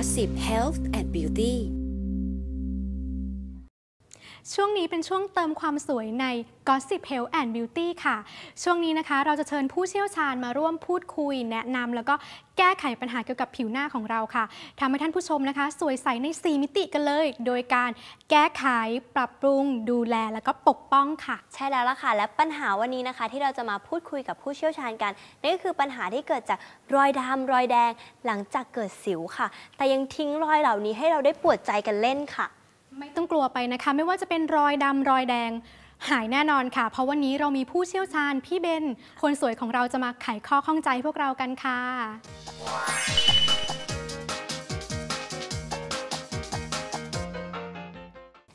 Gossip Health and Beauty ช่วงนี้เป็นช่วงเติมความสวยใน Gossip Health and Beauty ค่ะ ช่วงนี้นะคะเราจะเชิญผู้เชี่ยวชาญมาร่วมพูดคุย แนะนำแล้วก็แก้ไขปัญหาเกี่ยวกับผิวหน้าของเราค่ะทำให้ท่านผู้ชมนะคะ สวยใสใน 4 มิติกันเลย โดยการแก้ไข ปรับปรุง ดูแลแล้วก็ปกป้องค่ะ ใช่แล้วล่ะค่ะ และปัญหาวันนี้นะคะ ที่เราจะมาพูดคุยกับผู้เชี่ยวชาญกันนั่นก็คือปัญหาที่เกิดจากรอยดำรอยแดง หลังจากเกิดสิวค่ะ แต่ยังทิ้งรอยเหล่านี้ให้เราได้ปวดใจกันเล่นค่ะ ไม่ต้องกลัวไปนะคะ ไม่ว่าจะเป็นรอยดำรอยแดงหายแน่นอนค่ะ เพราะวันนี้เรามีผู้เชี่ยวชาญพี่เบน คนสวยของเราจะมาไขข้อข้องใจพวกเรากันค่ะ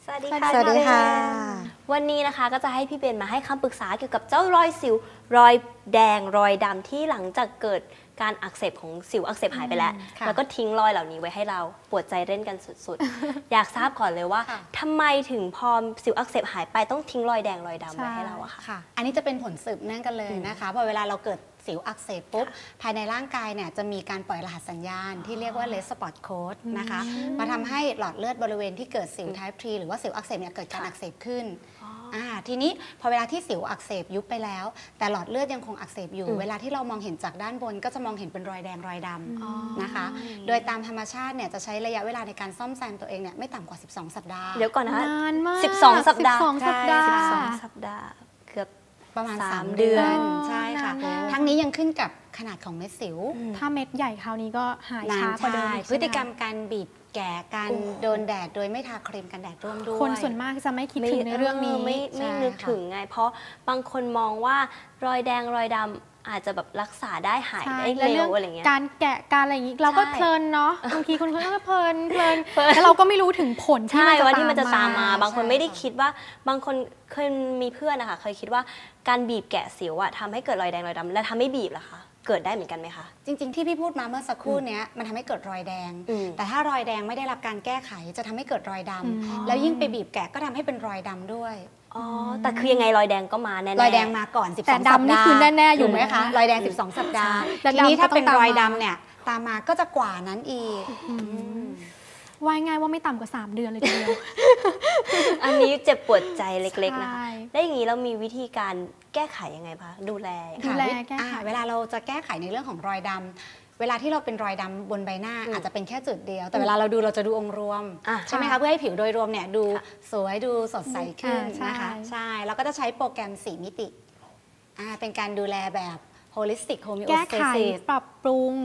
สวัสดีสวัค่ะสดีค่ะพี่เบนวันนี้นะคะก็จะให้พี่เบนมาให้คำปรึกษาเกี่ยวกับเจ้ารอยสิว รอยแดงรอยดำที่หลังจากเกิด การอักเสบของสิวอักเสบหายไปแล้วค่ะแล้วก็ทิ้งรอยเหล่านี้ไว้ให้เราปวดใจเล่นกันสุดๆ อยากทราบก่อนเลยว่าค่ะทำไมถึงพอสิวอักเสบหายไปต้องทิ้งรอยแดงรอยดำไว้ให้เราอะค่ะค่ะอันนี้จะเป็นผลสืบเนื่องกันเลยนะคะพอเวลาเราเกิด สิวอักเสบปุ๊บ ภายในร่างกายเนี่ยจะมีการปล่อยรหัสสัญญาณที่เรียกว่าเลสปอตโค้ดนะคะมาทำให้หลอดเลือดบริเวณที่เกิดสิว type 3หรือว่าสิวอักเสบเนี่ยเกิดการค่ะอักเสบขึ้นอ่าทีนี้พอเวลาที่สิวอักเสบยุบไปแล้ว แต่หลอดเลือดยังคงอักเสบอยู่ เวลาที่เรามองเห็นจากด้านบน ก็จะมองเห็นเป็นรอยแดงรอยดำนะคะ โดยตามธรรมชาติเนี่ยจะใช้ระยะเวลาในการซ่อมแซมตัวเองเนี่ยไม่ต่ำกว่า 12 สัปดาห์เดี๋ยวก่อนนะคะนานมาก 12 สัปดาห์12สัปดาห์ใช่สองสัปดาห์เกือบ ประมาณสาม3เดืเดืออนนใช่ค่ะนานมากทั้งนี้ยังขึ้นกับขนาดของเม็ดสิว ถ้าเม็ดใหญ่คราวนี้ก็หายนาช้านกว่าเดิมใช่อีกพฤติกรรมใช่ไหการบีบแก่การโอ้โหโดนแดดโดยไม่ทาครีมกันแดดร่วมด้วย คนส่วนมากจะไม่คิดถึงในเรื่องนี้ไม่ไม่ใช่นึกค่ะถึงไง เพราะบางคนมองว่ารอยแดงรอยดำ อาจจะแบบรักษาได้หายใช่ได้แล้วเร็เรื่องวอะไรเงี้ยการแกะการอะไรอย่างนี้เราก็ใช่เพลินเนาะบางทีคนเขาก็เพลินเพลินเพลินแล้วเราก็ไม่รู้ถึงผลที่ใช่มันจะว่าที่มันจะตามมา บางคนใช่ไม่ได้ค่ะคิดว่าบางคนเคยมีเพื่อนนะคะเคยคิดว่าการบีบแกะสิวอะทำให้เกิดรอยแดงรอยดำและทำให้บีบล่ะคะเกิดได้เหมือนกันไหมคะ จริง ๆ ที่พี่พูดมาเมื่อสักครู่เนี้ยมันทำให้เกิดรอยแดงอืมแต่ถ้ารอยแดงไม่ได้รับการแก้ไขจะทำให้เกิดรอยดำอืมแล้วยิ่งไปบีบแกะก็ทำให้เป็นรอยดำด้วย อ๋อ แต่คือยังไงรอยแดงก็มาแน่ๆรอยแดงมาก่อน 12แต่สัปดำนี่ดาห์คือแน่ๆอยู่ถูกไหมคะอืมรอยแดง 12 สัปดาห์และทีนี้ดำก็ถ้าเป็นต้องตามรอยมา ดำเนี่ยตามมาก็จะกว่านั้นอีก ว่ายง่ายว่าไม่ต่ำกว่า 3 เดือนเลยทีเดียว อันนี้เจ็บปวดใจเล็กๆนะคะใช่แล้วอย่างนี้เรามีวิธีการแก้ไขยังไงคะดูแลยังไง ดูแลค่ะแก้ไข อ่าเวลาเราจะแก้ไขในเรื่องของรอยดำ เวลาที่เราเป็นรอยดำบนใบหน้าอืมอาจจะเป็นแค่จุดเดียว แต่เวลาเราดูเราจะดูองค์รวมอะใช่ไหมค่ะคะเพื่อให้ผิวโดยรวมเนี่ยดูค่ะสวยดูสดใสขึ้นอ่าใช่นะคะใช่แล้วก็จะใช้โปรแกรม 4 มิติอ่าเป็นการดูแลแบบ holistic แก้ไข homeostasis ปรับปรุง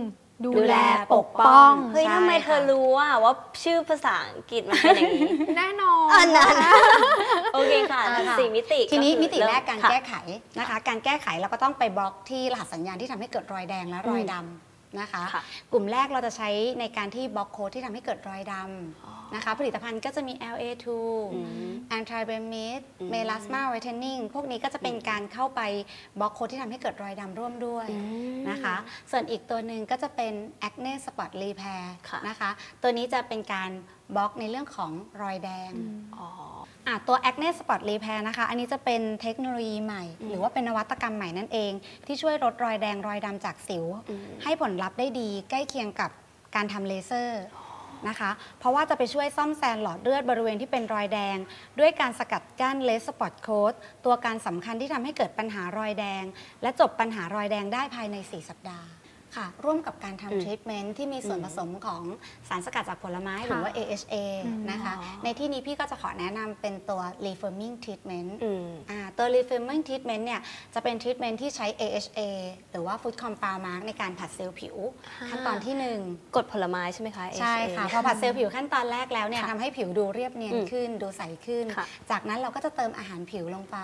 ดูดูแลแลปปกกป้ป้อองงเฮ้ยใช่ทำไมเธอค่ะรู้อะว่าชื่อภาษาอังกฤษมันเป็นอย่างนี้ แน่นอนอันนั้นโอเคค่ะอ่าค่ะสี่มิติ ทีนี้ก็คือมิติแรกการค่ะแก้ไขนะคะ การแก้ไขเราก็ต้องไปบล็อกที่รหัสสัญญาณที่ทำให้เกิดรอยแดงและรอยดำ นะคะค่ะกลุ่มแรกเราจะใช้ในการที่บล็อกโค้ดที่ทำให้เกิดรอยดำ นะคะผลิตภัณฑ์ก็จะมี LA2 อืม anti b e m i d อืม melasma whitening พวกนี้ก็จะเป็นการเข้าไปบล็อกโค้ดที่ทำให้เกิดรอยดำร่วมด้วยอืมนะคะ ส่วนอีกตัวหนึ่งก็จะเป็น acne spot repair ค่ะนะคะ ตัวนี้จะเป็นการบล็อกในเรื่องของรอยแดงอ๋ออะตัว Acne Spot Repair นะคะ อันนี้จะเป็นเทคโนโลยีใหม่ หรือว่าเป็นนวัตกรรมใหม่นั่นเอง ที่ช่วยลดรอยแดงรอยดำจากสิวอืมให้ผลลัพธ์ได้ดีใกล้เคียงกับการทำเลเซอร์ นะคะ เพราะว่าจะไปช่วยซ่อมแซมหลอดเลือดบริเวณที่เป็นรอยแดง ด้วยการสกัดกั้นเลสปอตโค้ดตัวการสำคัญที่ทำให้เกิดปัญหารอยแดง และจบปัญหารอยแดงได้ภายใน 4 สัปดาห์ค่ะ ร่วมกับการอืมทำทรีทเมนต์ที่มีส่วนผสมของสารสกัดจากผลไม้หรือว่า AHA อืมนะคะอ๋อในที่นี้พี่ก็จะขอแนะนำเป็นตัว Reforming Treatment อืมอ่า ตัว Reforming Treatment เนี่ยจะเป็น Treatment ที่ใช้ AHA หรือว่า Food Compound Mark ในการผัดเซลล์ผิวอ่าขั้นตอนที่กดผลไม้ใช่ไหมคะ1ใช่ค่ะ พอผัดเซลล์ผิวขั้นตอนแรกแล้วเนี่ยค่ะทำให้ผิวดูเรียบเนียนอืมขึ้น ดูใสขึ้นค่ะจากนั้นเราก็จะเติมอาหารผิวลงไป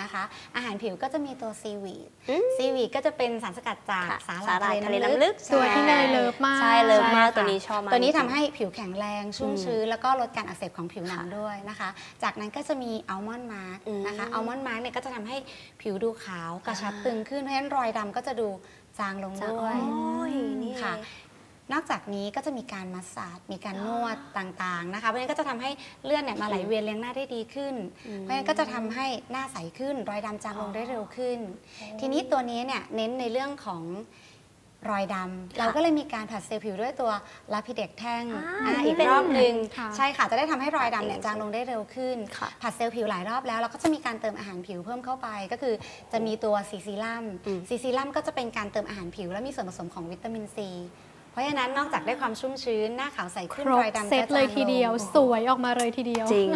นะคะ อาหารผิวก็จะมีตัวซีวีดอืมซีวีดก็จะเป็นสารสกัดจากค่ะสาหสาหร่าร่ายยทะเลทะเลน้ำน้ำลึลึกกตัวที่เนยเลิฟมากใช่เลิฟมากใช่ค่ะตัวนี้ชอบมากตัวนี้จริทำงๆให้ผิวแข็งแรงชุ่มอืมชื้นแล้วก็ลดการอักเสบของผิวหนังด้วยนะคะ จากนั้นก็จะมีอัลมอนด์มาร์กอืมนะคะอัลมอนด์มาร์กเนี่ยก็จะทำให้ผิวดูขาวกระชับตึงขึ้นเพราะฉะนั้นรอยดำก็จะดูจางลงจ้ะด้วยโอ้ยนี่ค่ะนอกจากนี้ก็จะมีการมัสซาจมีการนวดต่างๆนะคะเพราะฉะนั้นก็จะทำให้เลือดเนี่ยมาไหลเวียนเลี้ยงหน้าได้ดีขึ้น เพราะฉะนั้นก็จะทำให้หน้าใสขึ้น รอยดำจางลงได้เร็วขึ้น ทีนี้ตัวนี้เนี่ยเน้นในเรื่องของ รอยดำเราก็เลยมีการผัดเซลล์ผิวด้วยตัวลาพิเด็กแท่งอ่าอ่าที่อีกเป็นรอบหนึ่งค่ะใช่ค่ะจะได้ทำให้รอยดำเนี่ยจางลงได้เร็วขึ้นค่ะผัดเซลล์ผิวหลายรอบแล้วเราก็จะมีการเติมอาหารผิวเพิ่มเข้าไป ก็คือจะมีตัวซีซีลัมอืมซีซีลัมก็จะเป็นการเติมอาหารผิว และมีส่วนผสมของวิตามินซี เพราะฉะนั้นนอกจากได้ความชุ่มชื้นหน้าขาวใสคขึ้นรรบอยดำเซตก็จางเลยทีเดียวงสวยออกมาเลยทีเดียวจริง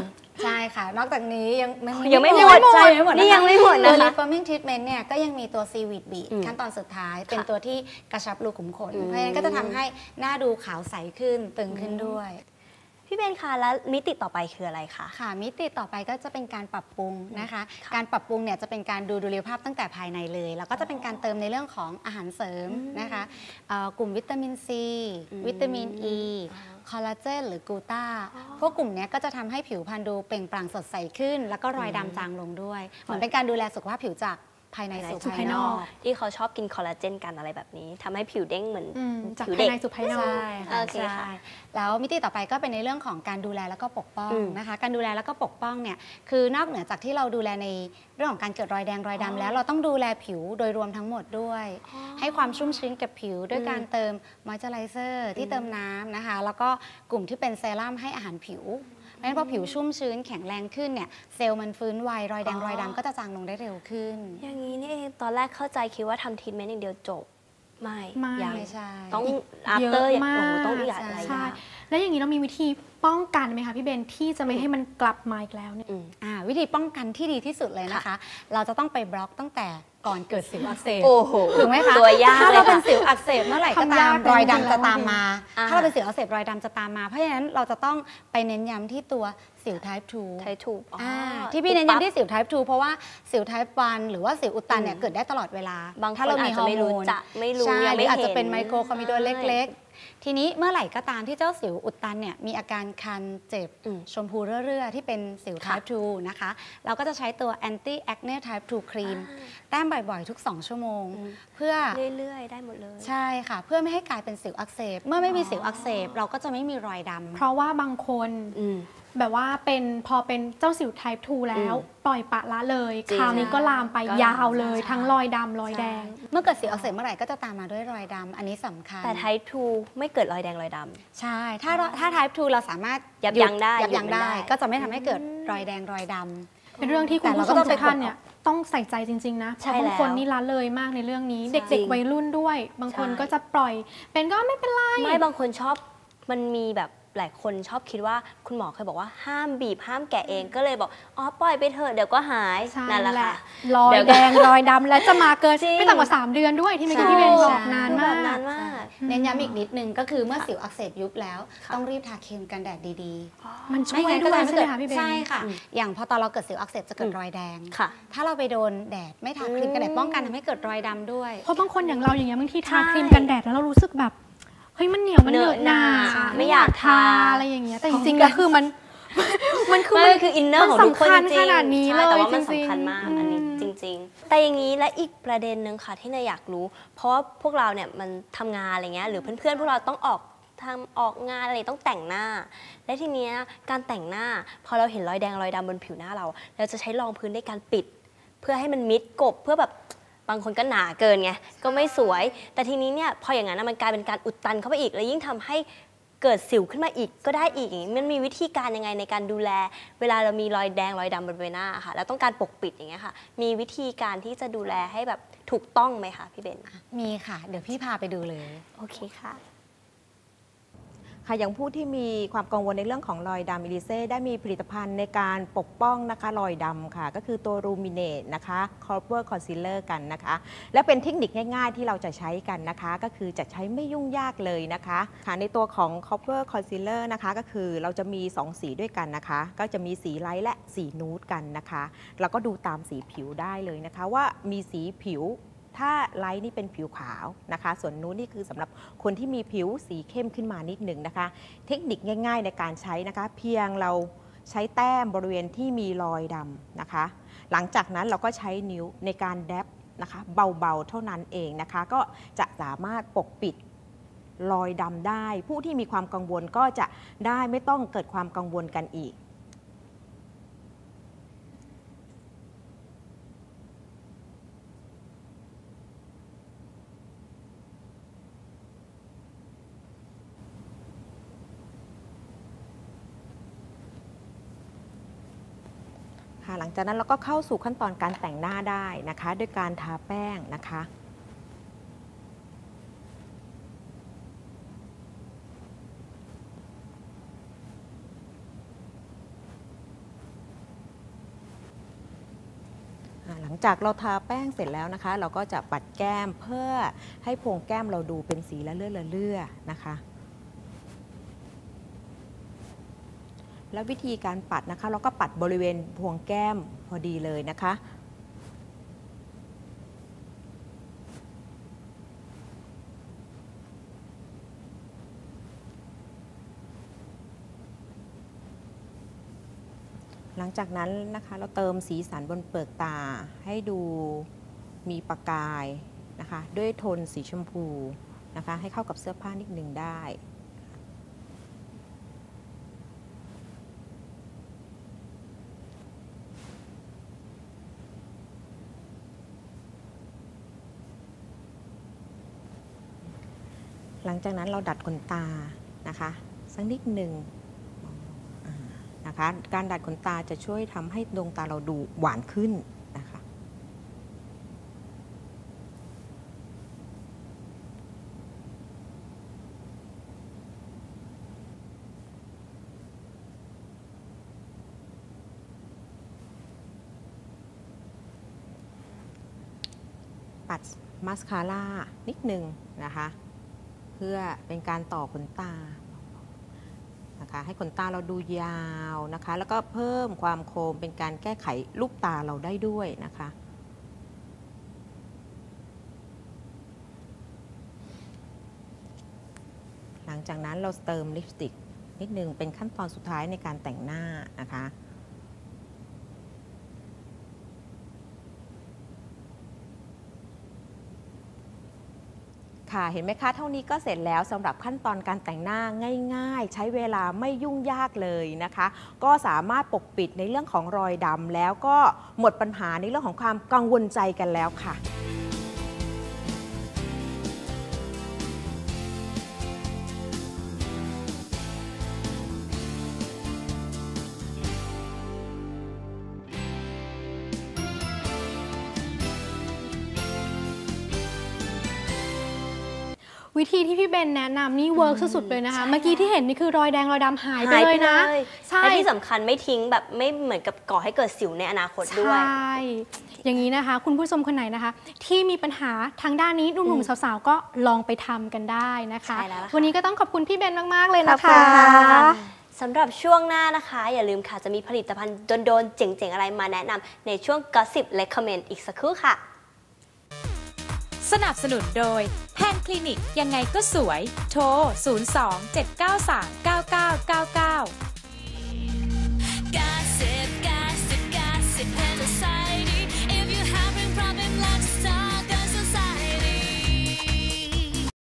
ใช่ค่ะ นอกจากนี้ยังยังไม่หมดใช่ยังไม่หมดนี่ยังไม่หมดตัวนะคะ reforming treatment เนี่ยก็ยังมีตัว seaweed bead อืมขั้นตอนสุดท้าย เป็นค่ะตัวที่กระชับรูขุมขนอืมเพราะฉะนั้นก็จะทำให้หน้าดูขาวใสขึ้นตึงขึ้นด้วย พี่เบนคะแล้วมิติต่อไปคืออะไรคะค่ะ มิติต่อไปก็จะเป็นการปรับปรุงนะคะค่ะการปรับปรุงเนี่ยจะเป็นการดูดุลยภาพตั้งแต่ภายในเลย แล้วก็จะเป็นการเติมในเรื่องของอาหารเสริมนะคะเอ่อกลุ่มวิตามินซีอืมวิตามินอ e, ีคอลลาเจนหรือกลูตาพวกกลุ่มเนี้ยก็จะทำให้ผิวพรรณดูเปล่งปลั่งสดใสขึ้น แล้วก็รอยดำจางลงด้วย เหมือนเป็นการดูแลสุขภาพผิวจาก ภายในสู่สู่ภาภายยนนออกกที่เขาชอบกินคอลลาเจนกันอะไรแบบนี้ทำให้ผิวเด้งเหมือนอืมจากผิวภายเด็กในสู่ภายนอกใช่ค่ะโอเคใช่ค่ะแล้วมิติต่อไปก็เป็นในเรื่องของการดูแลแล้วก็ปกป้องอืมนะคะ การดูแลแล้วก็ปกป้องเนี่ยคือนอกเหนือจากที่เราดูแลในเรื่องของการเกิดรอยแดงรอยดำแล้วเราต้องดูแลผิวโดยรวมทั้งหมดด้วย ให้ความชุ่มชื้นกับผิวด้วยการเติมมอยเจอไรเซอร์ที่เติมน้ำนะคะ แล้วก็กลุ่มที่เป็นเซรั่มให้อาหารผิว เพราะฉะนั้นพอผิวชุ่มชื้นแข็งแรงขึ้นเนี่ยเซลล์มันฟื้นไวรอยแดงอ๋อรอยดำก็จะจางลงได้เร็วขึ้น อย่างนี้นี่เองตอนแรกเข้าใจคิดว่าทำทรีทเมนต์อย่างเดียวจบ ไม่ไม่ยังไม่ใช่ ต้องเย after อะอย่างมาโอ้กโหต้องอีกหลายใช่ใช่อย่างแล้วอย่างนี้เรามีวิธีป้องกันไหมคะพี่เบนที่จะไม่ให้มันกลับมาอีกแล้วเนี่ยอืมอ่าวิธีป้องกันที่ดีที่สุดเลยนะคะ เราจะต้องไปบล็อกตั้งแต่ก่อนเกิดสิวอักเสบโอ้โหถูกไหมคะตัวยากถ้าเลเรายเป็นค่ะสิวอักเสบเมื่อไหร่ก็ทำยาตากมเป็นรอยจริงๆดำจะตามมาอ่าถ้าเราเป็นสิวอักเสบรอยดำจะตามมา เพราะฉะนั้นเราจะต้องไปเน้นย้ำที่ตัวสิว type 2ใช้ถูกอ๋อออ่าที่พี่เน้นย้ำที่สิว type 2 เพราะว่าสิว type 1หรือว่าสิวอุดตันเนี่ยอืมเกิดได้ตลอดเวลา บางคนถ้าเรามีอาจฮจะอไม่ร์โมรู้นจะไม่รู้ใช่ยังหรืไม่ออาจจะเห็นเป็นไมโครคอมมิโดนใช่เล็กๆ ทีนี้เมื่อไหร่ก็ตามที่เจ้าสิวอุดตันเนี่ยมีอาการคันเจ็บอืมชมพูเรื่อๆที่เป็นสิวค่ะ type 2 นะคะ เราก็จะใช้ตัว anti acne type 2 cream แต้มบ่อยๆ ทุก 2 ชั่วโมงอืมเพื่อเรื่อยๆ ได้หมดเลย ใช่ค่ะ เพื่อไม่ให้กลายเป็นสิวอักเสบ เมื่อไม่มีสิวอักเสบเราก็จะไม่มีรอยดำเพราะว่าบางคนอืม แบบว่าเป็นพอเป็นเจ้าสิว type 2 แล้วอืมปล่อยปละละเลย จริงคราวนี้ก็ลามไปก็ลามยาวเลย ใช่ ทั้งรอยดำรอยแดง เมื่อเกิดสิวอักเสบเมื่อไหร่ก็จะตามมาด้วยรอยดำอันนี้สำคัญแต่ type 2 ไม่เกิดรอยแดงรอยดำใช่ถ้าเราถ้า type 2 เราสามารถยับหยั้งได้ยับยั้งหยุดมันได้ได้ก็จะไม่ทำให้เกิดรอยแดงรอยดำ เป็นเรื่องที่คุณแต่เราผู้ชก็มต้องทุกท่านไปเนี่ยต้องใส่ใจจริง ๆ นะเพใช่ราะบางคนแล้วนี่ละเลยมากในเรื่องนี้ ใช่เด็กๆวัยรุ่นด้วย บางคนใช่ก็จะปล่อย เป็นก็ไม่เป็นไรไม่บางคนชอบมันมีแบบ หลายคนชอบคิดว่าคุณหมอเคยบอกว่าห้ามบีบห้ามแกะเองก็เลยบอกอ๋อปล่อยไปเถอะเดี๋ยวก็หายใช่นั่นแหละค่ะรอยเดี๋ยวแดงรอยดำและจะมาเกินจริงไม่ต่ำกว่า 3 เดือนด้วยที่เมื่อกี้พี่เบนบอกนานคือมาแบบกนานมากเน้นย้ำอีกนิดนึงก็คือเมื่อสิวอักเสบยุบแล้วค่ะต้องรีบทาครีมกันแดดดีมันๆช่วยงั้นด้วยก็ใช่ไหมคะพี่เบนใช่ค่ะอืมอย่างพอตอนเราเกิดสิวอักเสบจะเกิดอืมรอยแดงค่ะถ้าเราไปโดนแดดไม่ทาครีมกันแดดป้องกันทำให้เกิดรอยดำด้วยเพราะบางคนอย่างเราอย่างเงี้ยบางทีทาใช่ครีมกันแดดแล้วเรารู้สึกแบบ เฮ้ยมันเหนียวมันเหนอะหนาเหนอะหนาไม่อยากทาอะไรอย่างเงี้ยแต่จริงๆแล้วคือมันมันคือไม่มันคืออินเนอร์ของทุกคนมันจสำคัญริงขนาดนี้ใช่แต่ว่าเลยมันจริงๆสำคัญมากอืมอันนี้จริง ๆ แต่อย่างนี้และอีกประเด็นหนึ่งค่ะที่เนยอยากรู้ เพราะว่าพวกเราเนี่ยมันทำงานอะไรเงี้ยหรือเพื่อนๆพวกเราต้องออกทำออกงานอะไรต้องแต่งหน้า และทีเนี้ยการแต่งหน้า พอเราเห็นรอยแดงรอยดำบนผิวหน้าเรา เราจะใช้รองพื้นในการปิด เพื่อให้มันมิดกบเพื่อแบบ บางคนก็หนาเกินไงก็ไม่สวย แต่ทีนี้เนี่ยพออย่างนั้นนะมันกลายเป็นการอุดตันเข้าไปอีก แล้วยิ่งทำให้เกิดสิวขึ้นมาอีกก็ได้อีกอย่างนี้มันมีวิธีการยังไงในการดูแล เวลาเรามีรอยแดงรอยดำบนใบหน้าค่ะ แล้วต้องการปกปิดอย่างเงี้ยค่ะ มีวิธีการที่จะดูแลให้แบบถูกต้องไหมคะพี่เบนมีค่ะ เดี๋ยวพี่พาไปดูเลย โอเคค่ะ ค่ะอย่างผู้ที่มีความกังวลในเรื่องของรอยดำอิลิเซ่ได้มีผลิตภัณฑ์ในการปกป้องนะคะรอยดำค่ะ ก็คือตัวรูมิเนตนะคะคอร์เ r อร์คอนซีลเลอร์กันนะคะ และเป็นเทคนิคง่ายๆ ที่เราจะใช้กันนะคะ ก็คือจะใช้ไม่ยุ่งยากเลยนะคะค่ะในตัวของ c o p p e r Concealer นะคะ ก็คือเราจะมี 2 สีด้วยกันนะคะ ก็จะมีสีไลท์และสีนูดกันนะคะเราก็ดูตามสีผิวได้เลยนะคะ ว่ามีสีผิว ถ้าไลท์นี่เป็นผิวขาวนะคะ ส่วนนู้นนี่คือสำหรับคนที่มีผิวสีเข้มขึ้นมานิดหนึ่งนะคะ เทคนิคง่าย ๆ ในการใช้นะคะ เพียงเราใช้แต้มบริเวณที่มีรอยดำนะคะ หลังจากนั้นเราก็ใช้นิ้วในการแดบนะคะเบาๆเท่านั้นเองนะคะ ก็จะสามารถปกปิดรอยดำได้ ผู้ที่มีความกังวลก็จะได้ไม่ต้องเกิดความกังวลกันอีก ค่ะหลังจากนั้นเราก็เข้าสู่ขั้นตอนการแต่งหน้าได้นะคะด้วยการทาแป้งนะคะหลังจากเราทาแป้งเสร็จแล้วนะคะ เราก็จะปัดแก้มเพื่อให้โพรงแก้มเราดูเป็นสีละเลื่อละเลื่อนะคะ แล้ววิธีการปัดนะคะเราก็ปัดบริเวณพวงแก้มพอดีเลยนะคะ หลังจากนั้นนะคะเราเติมสีสันบนเปลือกตาให้ดูมีประกายนะคะ ด้วยโทนสีชมพูนะคะ ให้เข้ากับเสื้อผ้านิดหนึ่งได้ งจากนั้นเราดัดขนตานะคะสักนิดหนึ่งนะคะการดัดขนตาจะช่วยทำให้ดวงตาเราดูหวานขึ้นนะคะปัดมาสคาร่านิดหนึ่งนะคะ เพื่อเป็นการต่อขนตานะคะให้ขนตาเราดูยาวนะคะ แล้วก็เพิ่มความโคมเป็นการแก้ไขลูกตาเราได้ด้วยนะคะ หลังจากนั้นเราเติมลิปสติกนิดนึงเป็นขั้นตอนสุดท้ายในการแต่งหน้านะคะ ค่ะเห็นไหมคะเท่านี้ก็เสร็จแล้วสำหรับขั้นตอนการแต่งหน้าง่าย ๆ ใช้เวลาไม่ยุ่งยากเลยนะคะ ก็สามารถปกปิดในเรื่องของรอยดำแล้วก็หมดปัญหาในเรื่องของความกังวลใจกันแล้วค่ะ วิธีที่พี่เบนแนะนำนี่เวิร์กสุดๆเลยนะคะใช่เมื่อกี้ที่เห็นนี่คือรอยแดงรอยดำหายไปหายเลไปยเลนะยใช่และที่สำคัญไม่ทิ้งแบบไม่เหมือนกับก่อให้เกิดสิวในอนาคตด้วย ใช่ อย่างนี้นะคะ คุณผู้ชมคนไหนนะคะ ที่มีปัญหาทางด้านนี้หนุ่มๆสาวๆก็ลองไปทำกันได้นะคะใช่แล้วล่ะค่ะวันนี้ก็ต้องขอบคุณพี่เบนมากๆเลยนะคะสำหรับช่วงหน้านะคะ อย่าลืมค่ะจะมีผลิตภัณฑ์โดนๆเจ๋งๆ อะไรมาแนะนำในช่วง Gossip Recommend อีกสักครู่ค่ะ สนับสนุนโดยแพนคลินิกยังไงก็สวย โทร 02 793 9999